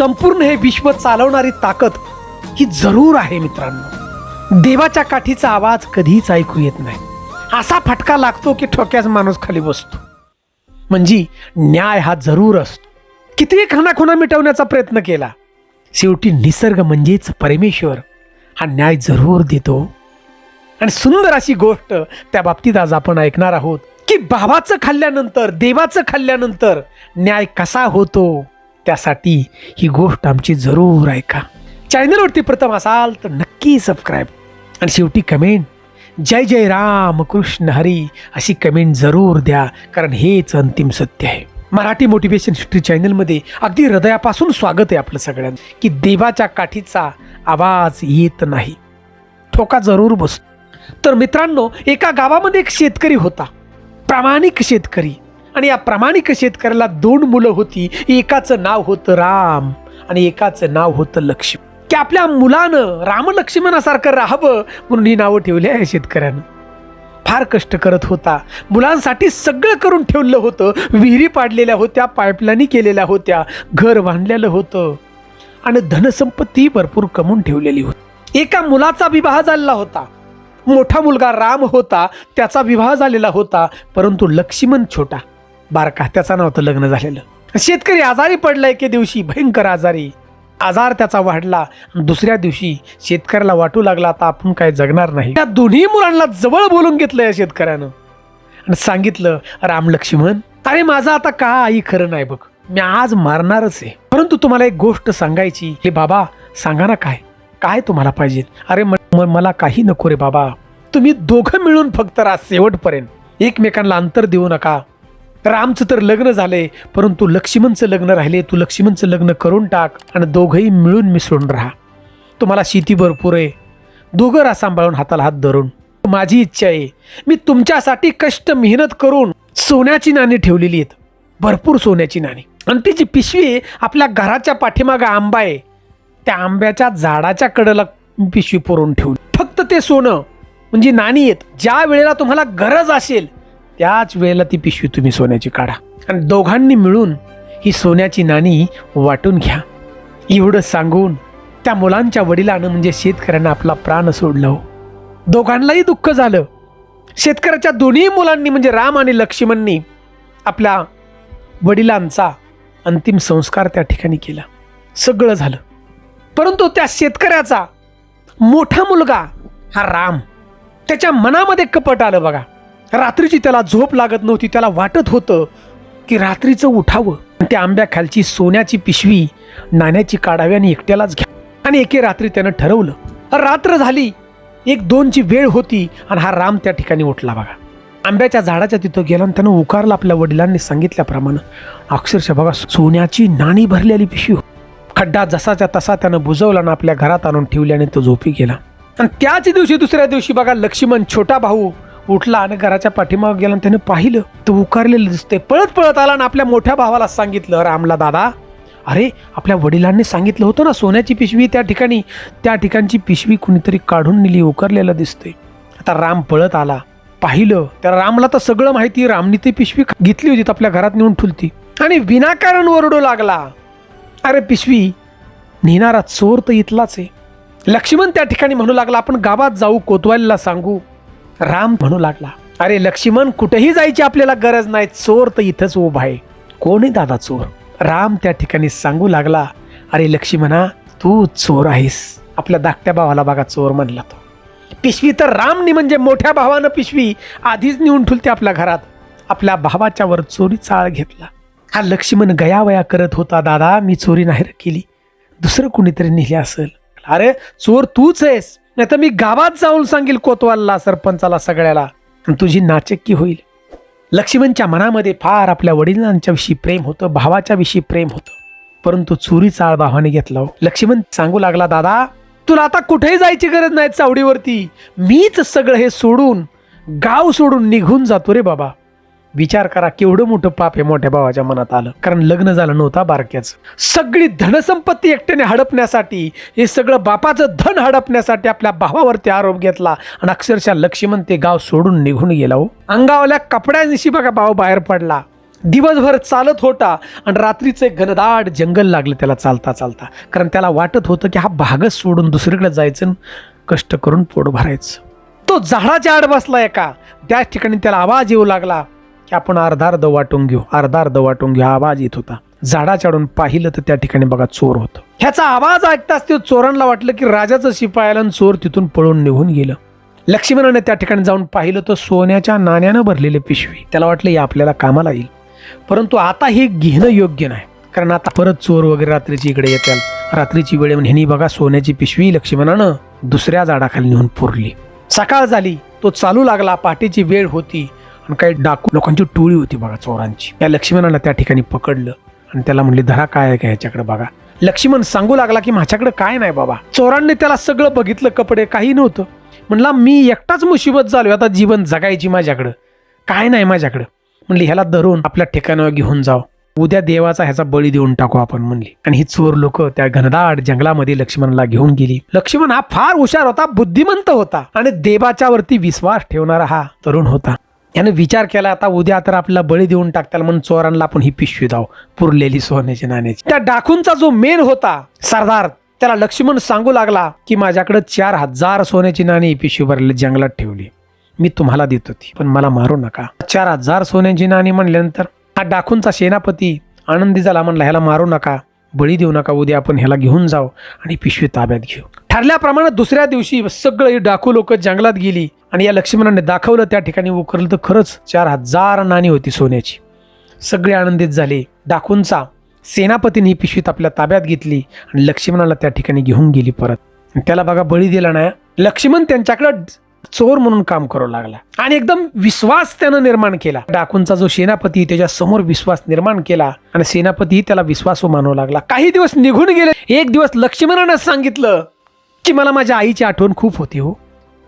संपूर्ण हे विश्व चालवणारी ताकद ही जरूर आहे मित्रांनो. देवाच्या काठीचा आवाज कधीच ऐकू येत नाही. असा फटका लागतो की ठोक्याच माणूस खाली बसतो. म्हणजे न्याय हा जरूर असतो. कितीही खानाखुणा मिटवण्याचा प्रयत्न केला शेवटी निसर्ग म्हणजेच परमेश्वर हा न्याय जरूर देतो. आणि सुंदर अशी गोष्ट त्या बाबतीत आज आपण ऐकणार आहोत की भावाचं खाल्ल्यानंतर देवाचं खाल्ल्यानंतर न्याय कसा होतो? त्यासाठी ही गोष्ट आमची जरूर ऐका. चॅनलवरती प्रथम असाल तर नक्की सबस्क्राईब आणि शेवटी कमेंट जय जय राम कृष्ण हरी अशी कमेंट जरूर द्या कारण हेच अंतिम सत्य आहे. मराठी मोटिवेशन हिस्ट्री चॅनलमध्ये अगदी हृदयापासून स्वागत आहे आपलं सगळ्यांना की देवाच्या काठीचा आवाज येत नाही. ठोका जरूर बसतो. तर मित्रांनो एका गावामध्ये एक शेतकरी होता. प्रामाणिक शेतकरी. आणि या प्रामाणिक शेतकऱ्याला दोन मुलं होती. एकाचं नाव होतं राम आणि एकाचं नाव होतं लक्ष्मी. की आपल्या मुलानं रामलक्ष्मणासारखं राहावं म्हणून ही नावं ठेवली आहे शेतकऱ्यानं. फार कष्ट करत होता. मुलांसाठी सगळं करून ठेवलं होतं. विहिरी पाडलेल्या होत्या पाईपलाईनी केलेल्या होत्या घर बांधलेलं होतं आणि धनसंपत्ती भरपूर कमवून ठेवलेली होती. एका मुलाचा विवाह झालेला होता. मोठा मुलगा राम होता त्याचा विवाह झालेला होता परंतु लक्ष्मण छोटा. बारका त्याचा नव्हतं लग्न झालेलं. शेतकरी आजारी पडला एके दिवशी भयंकर आजारी. आजार त्याचा वाढला दुसऱ्या दिवशी शेतकऱ्याला वाटू लागला आता आपण काय जगणार नाही. त्या दोन्ही मुलांना जवळ बोलून घेतलं या शेतकऱ्यानं. आणि सांगितलं राम लक्ष्मण अरे माझं आता का आई खरं नाही बघ. मी आज मारणारच आहे. परंतु तुम्हाला एक गोष्ट सांगायची. हे बाबा सांगा ना काय? काय तुम्हाला पाहिजे? अरे मला काही नको रे बाबा. तुम्ही दोघं मिळून फक्त राहा शेवटपर्यंत एकमेकांना अंतर देऊ नका. तर आमचं तर लग्न झालंय परंतु लक्ष्मणचं लग्न राहिले तू लक्ष्मणचं लग्न करून टाक आणि दोघंही मिळून मिसळून राहा. तुम्हाला शेती भरपूर आहे. दोघं रा सांभाळून हाताला हात धरून. माझी इच्छा आहे मी तुमच्यासाठी कष्ट मेहनत करून सोन्याची नाणी ठेवलेली आहेत. भरपूर सोन्याची नाणी. आणि तिची पिशवी आपल्या घराच्या पाठीमागं आंबा आहे. त्या आंब्याच्या झाडाच्या कडेला पिशवी पुरवून ठेवली. फक्त ते सोनं म्हणजे नाणी आहेत. ज्या वेळेला तुम्हाला गरज असेल त्याच वेळेला ती पिशवी तुम्ही सोन्याची काढा. आणि दोघांनी मिळून ही सोन्याची नाणी वाटून घ्या. एवढं सांगून त्या मुलांच्या वडिलानं म्हणजे शेतकऱ्यांना आपला प्राण सोडला हो. दोघांनाही दुःख झालं. शेतकऱ्याच्या दोन्ही मुलांनी म्हणजे राम आणि लक्ष्मणनी आपल्या वडिलांचा अंतिम संस्कार त्या ठिकाणी केला. सगळं झालं. परंतु त्या शेतकऱ्याचा मोठा मुलगा हा राम. त्याच्या मनामध्ये कपट आलं बघा. रात्रीची त्याला झोप लागत नव्हती त्याला वाटत होतं की रात्रीचं उठावं. आणि त्या आंब्याखालची सोन्याची पिशवी नाण्याची काढावी आणि एकट्यालाच घ्या. आणि एके रात्री त्यानं ठरवलं. रात्र झाली. एक दोनची वेळ होती आणि हा राम त्या ठिकाणी उठला बघा. आंब्याच्या झाडाच्या तिथं गेला आणि त्यानं उकारला आपल्या वडिलांनी सांगितल्याप्रमाणे अक्षरशः बघा सोन्याची नाणी भरलेली पिशवी खड्डा जसाच्या तसा त्यानं बुजवला आणि आपल्या घरात आणून ठेवली आणि तो झोपी गेला. आणि त्याच दिवशी दुसऱ्या दिवशी बघा लक्ष्मण छोटा भाऊ उठला आणि घराच्या पाठीमागे गेला आणि त्याने पाहिलं तर उकारलेलं दिसते पळत पळत आला आणि आपल्या मोठ्या भावाला सांगितलं रामला दादा अरे आपल्या वडिलांनी सांगितलं होतं ना सोन्याची पिशवी त्या ठिकाणी त्या ठिकाणची पिशवी कुणीतरी काढून नेली उकारलेलं दिसते आता राम पळत आला पाहिलं त्या रामला तर सगळं माहिती रामनी ती पिशवी घेतली होती आपल्या घरात नेऊन ठुलती आणि विनाकारण ओरडू लागला अरे पिशवी नेणारा चोर तर इथलाच आहे. लक्ष्मण त्या ठिकाणी म्हणू लागला आपण गावात जाऊ कोतवालीला सांगू. राम म्हणू लागला अरे लक्ष्मण कुठेही जायची आपल्याला गरज नाही. चोर तर इथंच उभा आहे. कोण आहे दादा चोर? राम त्या ठिकाणी सांगू लागला अरे लक्ष्मणा तू चोर आहेस. आपल्या धाकट्या भावाला बघा चोर म्हणला तो. पिशवी तर रामनी म्हणजे मोठ्या भावानं पिशवी आधीच नेऊन ठुलते आपल्या घरात. आपल्या भावाच्या वर चोरी चाळ घेतला. हा लक्ष्मण गयावया करत होता दादा मी चोरी नाही केली. दुसरं कुणीतरी नेले असेल. अरे चोर तूच आहेस. नाही तर मी गावात जाऊन सांगेल कोतवालला सरपंचाला सगळ्याला. तुझी नाचक्की होईल. लक्ष्मणच्या मनामध्ये फार आपल्या वडिलांच्या विषयी प्रेम होतं भावाच्या विषयी प्रेम होतं. परंतु चुरीचा आळ भावाने घेतला हो. लक्ष्मण सांगू लागला दादा तुला आता कुठेही जायची गरज नाही चावडीवरती. मीच सगळं हे सोडून गाव सोडून निघून जातो रे बाबा. विचार करा केवढं मोठं पाप हे मोठ्या भावाच्या मनात आलं. कारण लग्न झालं नव्हता बारक्याचं. सगळी धनसंपत्ती एकट्याने हडपण्यासाठी हे सगळं बापाचं धन हडपण्यासाठी आपल्या भावावरती आरोप घेतला. आणि अक्षरशः लक्ष्मण ते गाव सोडून निघून गेला हो. अंगावल्या कपड्यांशी बघा भाऊ बाहेर पडला. दिवसभर चालत होता आणि रात्रीचं एक घनदाट जंगल लागलं त्याला चालता चालता. कारण त्याला वाटत होतं की हा भागच सोडून दुसरीकडे जायचं कष्ट करून पोट भरायचं. तो झाडाच्या आड बसला एका. त्याच ठिकाणी त्याला आवाज येऊ लागला. की आपण अर्धा अर्ध वाटून घेऊ. अर्धा अर्ध वाटून घेऊ. आवाज येत होता. झाडाच्याडून पाहिलं तर त्या ठिकाणी बघा चोर होतं. ह्याचा आवाज ऐकताच ते चोरांना वाटलं की राजाचं शिपायाला आणि चोर तिथून पळून निघून गेलं. लक्ष्मणाने त्या ठिकाणी जाऊन पाहिलं तर सोन्याच्या नाण्यानं भरलेले पिशवी. त्याला वाटलं हे आपल्याला कामाला येईल. परंतु आता हे घेणं योग्य नाही. कारण आता परत चोर वगैरे रात्रीची इकडे येतात. रात्रीची वेळ येऊन ह्यांनी बघा सोन्याची पिशवी लक्ष्मणानं दुसऱ्या झाडाखाली नेऊन पुरली. सकाळ झाली. तो चालू लागला. पहाटेची वेळ होती. आणि काही डाकू लोकांची टोळी होती बघा चोरांची. या लक्ष्मणाला त्या ठिकाणी पकडलं आणि त्याला म्हणले धरा काय आहे का ह्याच्याकडे बघा. लक्ष्मण सांगू लागला की माझ्याकडे काय नाही बाबा. चोरांनी त्याला सगळं बघितलं कपडे काही नव्हतं. म्हणला मी एकटाच मुसीबत झालो आता जीवन जगायची माझ्याकडं. काय नाही माझ्याकडं. म्हणली ह्याला धरून आपल्या ठिकाणावर घेऊन जाऊ उद्या देवाचा ह्याचा बळी देऊन टाकू आपण म्हणली. आणि ही चोर लोक त्या घनदाट जंगलामध्ये लक्ष्मणला घेऊन गेली. लक्ष्मण हा फार हुशार होता बुद्धिमंत होता आणि देवाच्या वरती विश्वास ठेवणारा हा तरुण होता. याने विचार केला आता उद्या तर आपल्याला बळी देऊन टाकताल म्हणून चोरांना आपण ही पिशवी दाव पुरलेली सोन्याची नाण्याची. त्या डाकूंचा जो मेन होता सरदार त्याला लक्ष्मण सांगू लागला की माझ्याकडे चार हजार सोन्याची नाणी ही पिशवी भरलेली जंगलात ठेवली. मी तुम्हाला देत होती पण मला मारू नका. चार हजार सोन्याची नाणी म्हणल्यानंतर हा डाकूंचा सेनापती आनंदी झाला म्हणला ह्याला मारू नका. बळी देऊ नका उद्या आपण ह्याला घेऊन जाऊ आणि पिशवी ताब्यात घेऊ. ठरल्याप्रमाणे दुसऱ्या दिवशी सगळी डाकू लोक जंगलात गेली आणि या लक्ष्मणाने दाखवलं त्या ठिकाणी उकरलं तर खरंच चार हजार नाणी होती सोन्याची. सगळे आनंदित झाले. डाकूंचा सेनापतीने ही पिशवीत आपल्या ताब्यात घेतली आणि लक्ष्मणाला त्या ठिकाणी घेऊन गेली परत. आणि त्याला बघा बळी दिला नाही. लक्ष्मण त्यांच्याकडं चोर म्हणून काम करू लागला. आणि एकदम विश्वास त्यानं निर्माण केला. डाकूंचा जो सेनापती त्याच्यासमोर विश्वास निर्माण केला आणि सेनापती त्याला विश्वासू मानू लागला. काही दिवस निघून गेले. एक दिवस लक्ष्मणानं सांगितलं की मला माझ्या आईची आठवण खूप होती हो.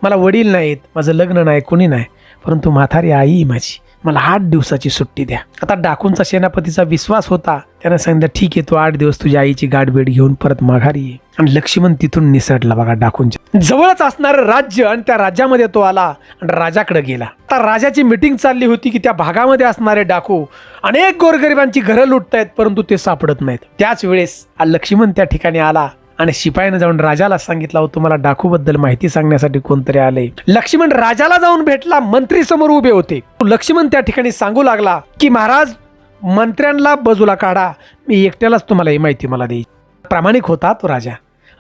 मला वडील नाहीत माझं लग्न नाही कोणी नाही. परंतु म्हातारी आई माझी. मला आठ दिवसाची सुट्टी द्या. आता डाकूंचा सेनापतीचा विश्वास होता त्यानं सांगितलं ठीक आहे तू आठ दिवस तुझ्या आईची गाठभेट घेऊन परत माघारी ये. आणि लक्ष्मण तिथून निसटला बघा डाकूंच्या. जवळच असणारं राज्य आणि त्या राज्यामध्ये तो आला आणि राजाकडे गेला. आता राजाची मिटिंग चालली होती की त्या भागामध्ये असणारे डाकू अनेक गोरगरिबांची घरं लुटतायत परंतु ते सापडत नाहीत. त्याच वेळेस लक्ष्मण त्या ठिकाणी आला आणि शिपायानं जाऊन राजाला सांगितलं हो तुम्हाला डाकूबद्दल माहिती सांगण्यासाठी कोणतरी आले. लक्ष्मण राजाला जाऊन भेटला मंत्री समोर उभे होते. लक्ष्मण त्या ठिकाणी सांगू लागला की महाराज मंत्र्यांना बाजूला काढा. मी एकट्यालाच तुम्हाला ही माहिती मला देईल प्रामाणिक होता तो राजा.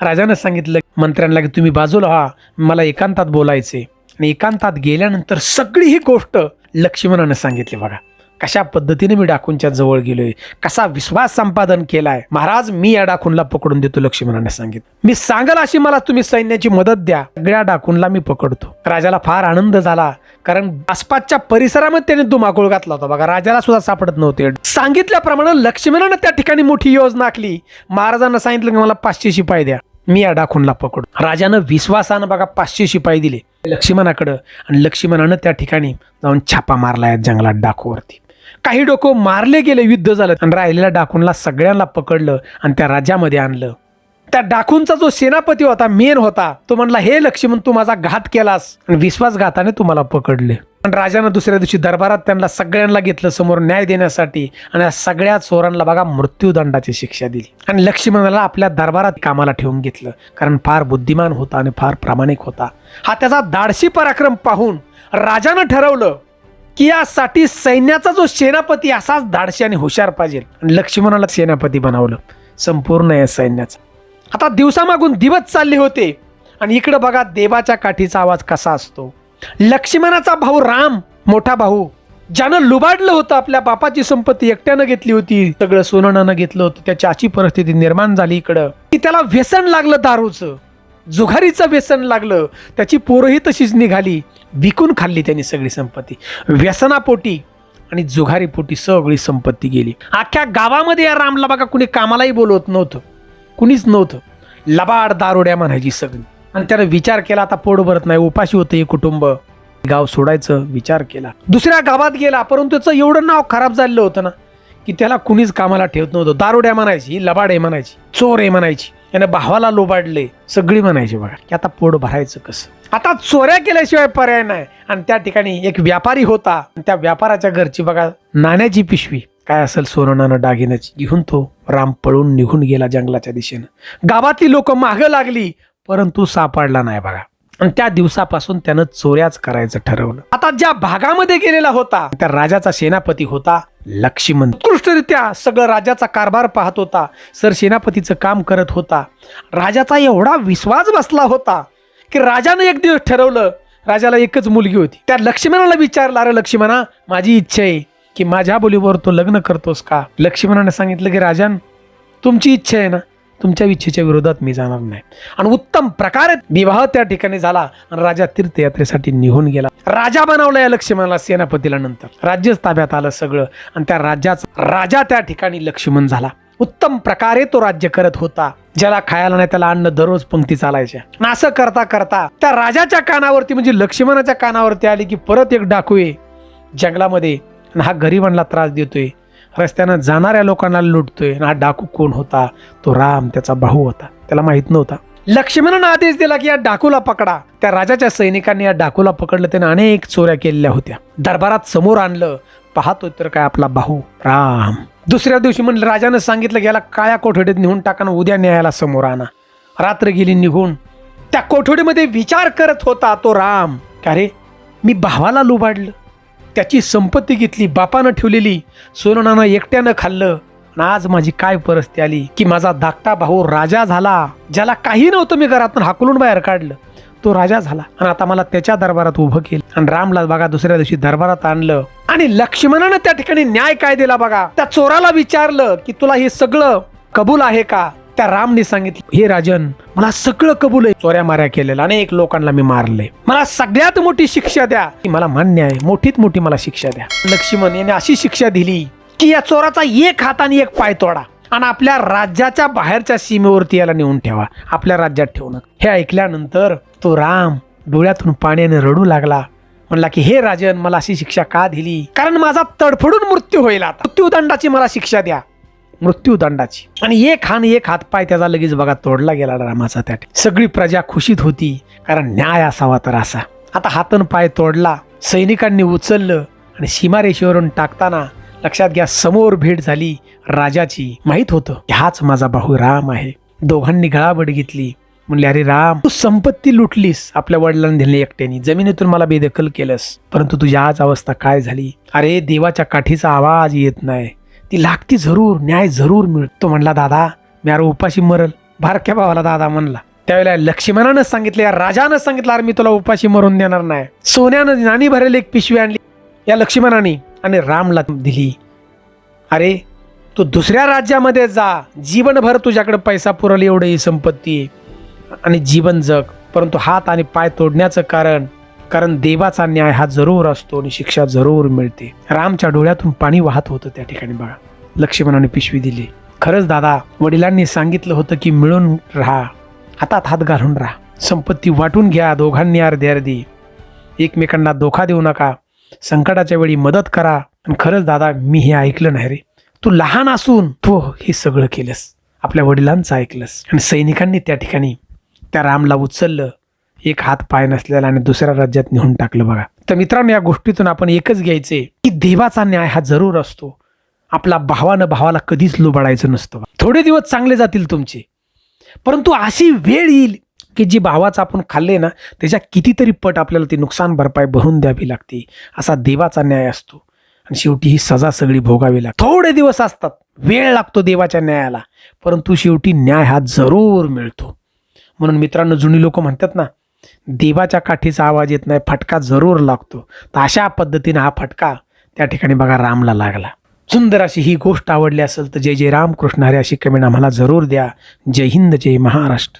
राजानं सांगितलं मंत्र्यांना की तुम्ही बाजूला व्हा. मला एकांतात बोलायचे आणि एकांतात गेल्यानंतर सगळी ही गोष्ट लक्ष्मणानं सांगितली बघा. कशा पद्धतीने मी डाकूंच्या जवळ गेलोय? कसा विश्वास संपादन केलाय? महाराज मी या डाकूनला पकडून देतो लक्ष्मणाने सांगितलं. मी सांगल अशी मला तुम्ही सैन्याची मदत द्या. सगळ्या डाकूनला मी पकडतो. राजाला फार आनंद झाला कारण आसपासच्या परिसरामध्ये त्याने धुमाकूळ घातला होता. बघा राजाला सुद्धा सापडत नव्हते. सांगितल्याप्रमाणे लक्ष्मणानं त्या ठिकाणी मोठी योजना आखली. महाराजांना सांगितलं की मला पाचशे शिपाई द्या. मी या डाकूनला पकडतो राजानं विश्वासानं बघा पाचशे शिपाई दिले लक्ष्मणाकडं. आणि लक्ष्मणानं त्या ठिकाणी जाऊन छापा मारला या जंगलात डाकूवरती. काही डोकं मारले गेले युद्ध झालं आणि राहिलेल्या डाकूनला सगळ्यांना पकडलं आणि त्या राज्यामध्ये आणलं. त्या डाकूंचा जो सेनापती होता मेन होता तो म्हणला हे लक्ष्मण तू माझा घात केलास. आणि विश्वासघाताने तुम्हाला पकडले. पण राजानं दुसऱ्या दिवशी दरबारात त्यांना सगळ्यांना घेतलं समोर न्याय देण्यासाठी आणि या सगळ्या चोरांना बघा मृत्यूदंडाची शिक्षा दिली. आणि लक्ष्मणाला आपल्या दरबारात कामाला ठेवून घेतलं. कारण फार बुद्धिमान होता आणि फार प्रामाणिक होता. हा त्याचा दाडशी पराक्रम पाहून राजानं ठरवलं की यासाठी सैन्याचा जो सेनापती असाच धाडशी आणि हुशार पाहिजे. लक्ष्मणाला सेनापती बनवलं. संपूर्ण या सैन्याचं. आता दिवसामागून दिवस चालले होते. आणि इकडं बघा देवाच्या काठीचा आवाज कसा असतो. लक्ष्मणाचा भाऊ राम मोठा भाऊ ज्यानं लुबाडलं होतं आपल्या बापाची संपत्ती एकट्यानं घेतली होती. सगळं सोननानं घेतलं होतं. त्याची अशी परिस्थिती निर्माण झाली इकडं. की त्याला व्यसन लागलं दारूचं. जुघारीचं व्यसन लागलं. त्याची पोरही तशीच निघाली. विकून खाल्ली त्यांनी सगळी संपत्ती. व्यसनापोटी आणि जुघारीपोटी सगळी संपत्ती गेली. अख्ख्या गावामध्ये या रामला बघा कुणी कामालाही बोलवत नव्हतं. कुणीच नव्हतं. लबाड दारोड्या म्हणायची सगळी. आणि त्यानं विचार केला आता पोट भरत नाही उपाशी होतं हे कुटुंब. गाव सोडायचं विचार केला. दुसऱ्या गावात गेला परंतु त्याचं एवढं नाव खराब झालेलं होतं ना की त्याला कुणीच कामाला ठेवत नव्हतं. दारोड्या म्हणायची लबाड आहे म्हणायची चोर आहे म्हणायची. याने भावाला लोबाडले सगळी म्हणायची बघा की आता पोट भरायचं कसं? आता चोऱ्या केल्याशिवाय पर्याय नाही. आणि त्या ठिकाणी एक व्यापारी होता. आणि त्या व्यापाराच्या घरची बघा नाण्याची पिशवी. काय असेल सोनं नाणं दागिन्याची घेऊन तो राम पळून निघून गेला जंगलाच्या दिशेनं. गावातली लोक मागं लागली परंतु सापडला नाही बघा. आणि त्या दिवसापासून त्यानं चोऱ्याच करायचं ठरवलं. आता ज्या भागामध्ये गेलेला होता त्या राजाचा सेनापती होता. लक्ष्मण. उत्कृष्टरित्या सगळं राजाचा कारभार पाहत होता. सर सेनापतीचं काम करत होता. राजाचा एवढा विश्वास बसला होता की राजानं एक दिवस ठरवलं राजाला एकच मुलगी होती. त्या लक्ष्मणाला विचारलं अरे लक्ष्मणा माझी इच्छा आहे की माझ्या बोलीवर तो लग्न करतोस का? लक्ष्मणाने सांगितलं की राजन तुमची इच्छा आहे ना तुमच्या इच्छेच्या विरोधात मी जाणार नाही. आणि उत्तम प्रकारे विवाह त्या ठिकाणी झाला आणि राजा तीर्थयात्रेसाठी निघून गेला. राजा बनवला या लक्ष्मणाला सेनापतीला नंतर. राज्यच ताब्यात आलं सगळं आणि त्या राज्याचा राजा त्या ठिकाणी लक्ष्मण झाला. उत्तम प्रकारे तो राज्य करत होता. ज्याला खायला नाही त्याला अन्न दररोज पंक्ती चालायच्या असं करता करता त्या राजाच्या कानावरती म्हणजे लक्ष्मणाच्या कानावरती आली की परत एक डाकू आहे जंगलामध्ये आणि हा गरिबांना त्रास देतोय. रस्त्यानं जाणाऱ्या लोकांना लुटतोय. हा डाकू कोण होता? तो राम त्याचा भाऊ होता. त्याला माहीत नव्हता. लक्ष्मणानं आदेश दिला की या डाकूला पकडा. त्या राजाच्या सैनिकांनी या डाकूला पकडलं. त्याने अनेक चोऱ्या केलेल्या होत्या. दरबारात समोर आणलं. पाहतो तर काय आपला भाऊ राम. दुसऱ्या दिवशी म्हणलं राजानं सांगितलं की याला काळ्या कोठडीत नेऊन टाका उद्या न्यायाला समोर आणा. रात्र गेली निघून. त्या कोठडीमध्ये विचार करत होता तो राम. का रे? मी भावाला लुबाडलं. त्याची संपत्ती घेतली बापानं ठेवलेली सोननानं एकट्यानं खाल्लं. आणि आज माझी काय परिस्थिती आली की माझा धाकटा भाऊ राजा झाला ज्याला काही नव्हतं मी घरातून हाकलून बाहेर काढलं. तो राजा झाला आणि आता मला त्याच्या दरबारात उभं केलं. आणि रामला बघा दुसऱ्या दिवशी दरबारात आणलं. आणि लक्ष्मणानं त्या ठिकाणी न्याय काय दिला बघा? त्या चोराला विचारलं की तुला हे सगळं कबूल आहे का? त्या रामने सांगितलं हे राजन मला सगळं कबूल आहे. चोऱ्या माऱ्या केलेल्या अनेक लोकांना मी मारले मला सगळ्यात मोठी शिक्षा द्या. ती मला मान्य आहे. मोठीत मोठी मला शिक्षा द्या. लक्ष्मण याने अशी शिक्षा दिली की या चोराचा एक हात आणि एक पाय तोडा आणि आपल्या राज्याच्या बाहेरच्या सीमेवरती याला नेऊन ठेवा. आपल्या राज्यात ठेवणं हे ऐकल्यानंतर तो राम डोळ्यातून पाण्याने रडू लागला. म्हणला की हे राजन मला अशी शिक्षा का दिली? कारण माझा तडफडून मृत्यू होईल आता. मृत्यूदंडाची मला शिक्षा द्या. मृत्यूदंडाची. आणि एक हान एक हातपाय त्याचा लगेच बघा तोडला गेला रामाचा त्या सगळी प्रजा खुशीत होती कारण न्याय असावा तर असा. आता हातन पाय तोडला सैनिकांनी उचललं आणि सीमारेषेवरून टाकताना लक्षात घ्या समोर भेट झाली राजाची. माहीत होतं हाच माझा भाऊ राम आहे. दोघांनी गळाबड घेतली. म्हणले अरे राम तू संपत्ती लुटलीस आपल्या वडिलांनी दिली एकट्याने. जमिनीतून मला बेदखल केलंस. परंतु तुझी आज अवस्था काय झाली? अरे देवाच्या काठीचा आवाज येत नाही. ती लागती जरूर न्याय जरूर मिळतो म्हणला दादा. मी अरे उपाशी मरल. बारक्या भावाला दादा म्हणला. त्यावेळेला लक्ष्मणानं सांगितलं या राजानं सांगितलं अरे मी तुला उपाशी मरून देणार नाही. सोन्यानं नाणी भरेल एक पिशवी आणली. या लक्ष्मणाने आणि रामला दिली. अरे तू दुसऱ्या राज्यामध्ये जा. जीवनभर तुझ्याकडे पैसा पुरवली एवढी ही संपत्ती. आणि जीवन जग. परंतु हात आणि पाय तोडण्याचं कारण कारण देवाचा न्याय हा जरूर असतो आणि शिक्षा जरूर मिळते. रामच्या डोळ्यातून पाणी वाहत होतं त्या ठिकाणी बघा लक्ष्मणाने पिशवी दिली. खरंच दादा वडिलांनी सांगितलं होतं की मिळून राहा. हातात हात घालून राहा. संपत्ती वाटून घ्या दोघांनी अर्धी अर्धी. एकमेकांना धोका देऊ नका. संकटाच्या वेळी मदत करा. आणि खरंच दादा मी हे ऐकलं नाही रे. तू लहान असून तू हे सगळं केलंस. आपल्या वडिलांचं ऐकलंस. आणि सैनिकांनी त्या ठिकाणी त्या रामला उचललं. एक हात पाय नसलेला आणि दुसऱ्या राज्यात नेऊन टाकलं बघा. तर मित्रांनो या गोष्टीतून आपण एकच घ्यायचे की देवाचा न्याय हा जरूर असतो. आपला भावानं भावाला कधीच लुबाडायचं नसतं थोडे दिवस चांगले जातील तुमचे. परंतु अशी वेळ येईल की जी भावाचं आपण खाल्ले ना त्याच्या कितीतरी पट आपल्याला ती नुकसान भरपाई भरून द्यावी लागते. असा देवाचा न्याय असतो. आणि शेवटी ही सजा सगळी भोगावी लागते. थोडे दिवस असतात. वेळ लागतो देवाच्या न्यायाला. परंतु शेवटी न्याय हा जरूर मिळतो. म्हणून मित्रांनो जुनी लोक म्हणतात ना देवाच्या काठीचा आवाज येत नाही फटका जरूर लागतो. तर अशा पद्धतीनं हा फटका त्या ठिकाणी बघा रामला लागला. सुंदर अशी ही गोष्ट आवडली असेल तर जय जय रामकृष्ण. हरे अशी कमेंट आम्हाला जरूर द्या. जय हिंद जय महाराष्ट्र.